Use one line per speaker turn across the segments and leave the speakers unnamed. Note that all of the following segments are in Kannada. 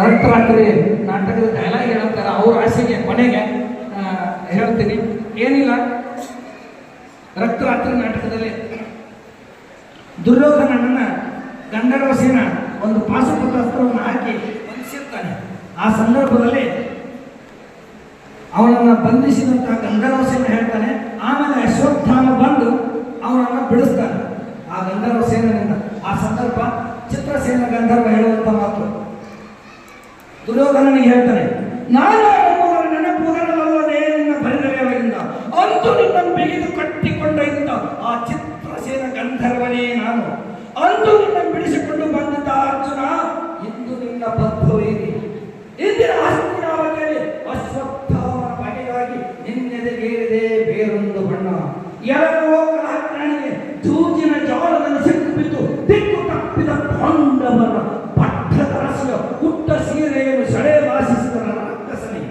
ಅರಟರಾತ್ರಿ ನಾಟಕದ ಡೈಲಾಗ್ ಹೇಳ್ತಾರೆ ಅವ್ರ ಆಸೆಗೆ ಕೊನೆಗೆ ಹೇಳ್ತೀನಿ. ಏನಿಲ್ಲ. ರಕ್ತರಾತ್ರಿ ನಾಟಕದಲ್ಲಿ ದುರ್ಯೋಧನನ್ನ ಗಂಧರ್ವ ಸೇನ ಒಂದು ಪಾಶುಪತ ಅಸ್ತ್ರವನ್ನು ಹಾಕಿ ಬಂಧಿಸಿರ್ತಾನೆ. ಆ ಸಂದರ್ಭದಲ್ಲಿ ಅವನನ್ನು ಬಂಧಿಸಿದಂತಹ ಗಂಧರ್ವ ಸೇನ ಹೇಳ್ತಾನೆ, ಆಮೇಲೆ ಅಶ್ವತ್ಥಾಮ ಬಂದು ಅವನನ್ನು ಬಿಡಿಸ್ತಾನೆ. ಆ ಗಂಧರ್ವ ಸೇನೆಯಿಂದ ಆ ಸಂದರ್ಭ ಚಿತ್ರಸೇನ ಗಂಧರ್ವ ಹೇಳುವಂತ ಮಾತು. ದುರ್ಯೋಧನನಿಗೆ ಹೇಳ್ತಾನೆ ನಾನು ನೆನಪುಗಳಲ್ಲದೆ ನಿನ್ನ ಪರಿಣಯದಿಂದ ಅಂದು ನಿನ್ನನ್ನು ಬಿಗಿದು ಕಟ್ಟಿಕೊಂಡ ಆ ಚಿತ್ರಸೇನ ಗಂಧರ್ವನೇ ನಾನು. ಅಂದು ನಿನ್ನನ್ನು ಬಿಡಿಸಿಕೊಂಡು ಬಂದಂತ ಅರ್ಜುನ ಇಂದು ನಿನ್ನ ಬದ್ಧವೇನಿ ಇಂದಿನ ಹಸ್ತಿನಾವತಿಯಲ್ಲಿ ಅಶ್ವತ್ಥಾಮನ ಬಗೆಯಾಗಿ ನಿನ್ನೆದೆಗೇರಿದೆ ಬೇರೊಂದು ಬಣ್ಣ. ಎರಡು ಪುಟ್ಟ ಸಡೆ ವಾಸಿಸಿದ ಅಕ್ಕಸನಿ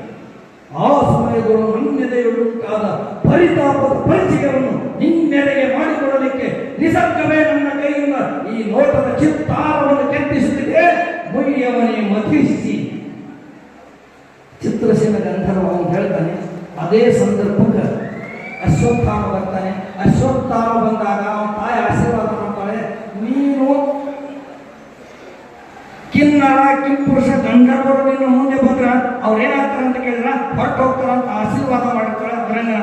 ಆ ಸಮಯಗಳು ನನ್ನೆದೆಯುಂಟಾದ ಪರಿತಾಪದ ಪರಿಚಯವನ್ನು ನಿನ್ನೆಡೆಗೆ ಮಾಡಿಕೊಡಲಿಕ್ಕೆ ನಿಸರ್ಗವೇ ನನ್ನ ಕೈಯಿಂದ ಈ ನೋಟದ ಚಿತ್ತಾರವನ್ನು ಕೆತ್ತಿಸುತ್ತಿದೆ. ಮುಯ್ಯವನೇ ಮಥಿಸಿ ಚಿತ್ರಸೇನ ಗಂಧರ್ವ ಅವನು ಹೇಳ್ತಾನೆ, ಅದೇ ಸಂದರ್ಭಕ್ಕೆ ಅಶ್ವತ್ಥಾಮ ಬರ್ತಾನೆ. ಅಶ್ವತ್ಥಾಮ ಬಂದಾಗ ಅವನ ತಾಯಿ ಆಶೀರ್ವಾದ ಮಾಡ್ತಾಳೆ. ನೀನು ಕಿನ್ನರ ಕಿಂಪುರುಷ ಗಂಧರ್ವರು ನಿನ್ನ ಮುಂದೆ ಬಂದ್ರ ಅವ್ರು ಏನಾಗ್ತಾರೆ ಅಂತ ಕೇಳಿದ್ರ ಹೊರಟು ಹೋಗ್ತಾರ ಅಂತ ಆಶೀರ್ವಾದ ಮಾಡ್ತಾರ ಅವರನ್ನ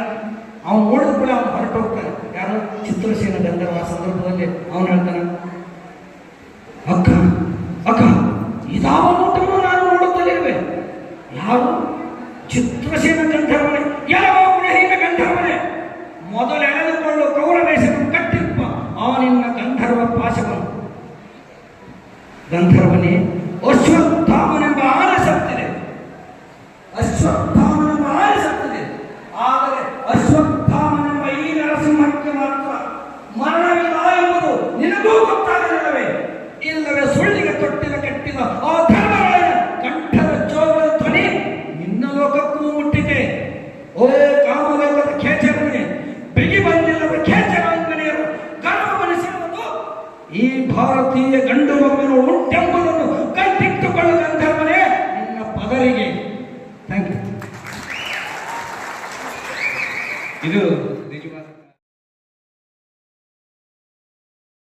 ಅವ್ನು ನೋಡಿದ ಕೂಡ ಅವ್ನು ಹೊರಟು ಹೋಗ್ತಾನೆ ಯಾರು ಚಿತ್ರಸೇನ ಗಂಧರ್ವ ಸಂದರ್ಭದಲ್ಲಿ ಅವನು ಹೇಳ್ತಾನೆ, ಅಕ್ಕ ಅಕ್ಕ ಇದಾವ ನೋಟವನ್ನು ನಾನು ನೋಡುತ್ತಲಿರುವೆ ಯಾರು? ಚಿತ್ರಸೇನ ಗಂಧರ್ವನೇ ಯಾವ ಗುಣಹೀನ ಗಂಧರ್ವನೇ? ಮೊದಲು ಎಳೆದುಕೊಳ್ಳು ಕೌರವೇಶವನ್ನು ಕಟ್ಟಿಪ್ಪ ಅವನಿನ್ನ ಗಂಧರ್ವ ಪಾಶವನು. ಗಂಧರ್ವನೇ ಗೊತ್ತಾಗಲಿಲ್ಲವೇ ಇಲ್ಲವೇ ಸುಳ್ಳಿಗೆ ತೊಟ್ಟಿದ ಕಟ್ಟಿದ ಆ ಧರ್ಮರಾಯ ಕಂಠದ ಚೋರದ ಧ್ವನಿ ನಿನ್ನ ಲೋಕಕ್ಕೂ ಮುಟ್ಟಿದೆ. ಓ ಕಾಮಲೋಕದ ಖೇಚರನೆ ಬಿಗಿ ಬಂದಿಲ್ಲದ ಖೇಚರಾಂಗನೆಯರು ಗರ್ವಮನಿಸಿರುವುದು ಈ ಭಾರತೀಯ ಗಂಡು ಮಗನು ಉಂಟೆಂಬುದನ್ನು ಕಟ್ಟಿಟ್ಟುಕೊಳ್ಳ ಗಂಧರ್ವನೇ ನಿನ್ನ ಪದರಿಗೆ. ಥ್ಯಾಂಕ್ ಯು
ಇದು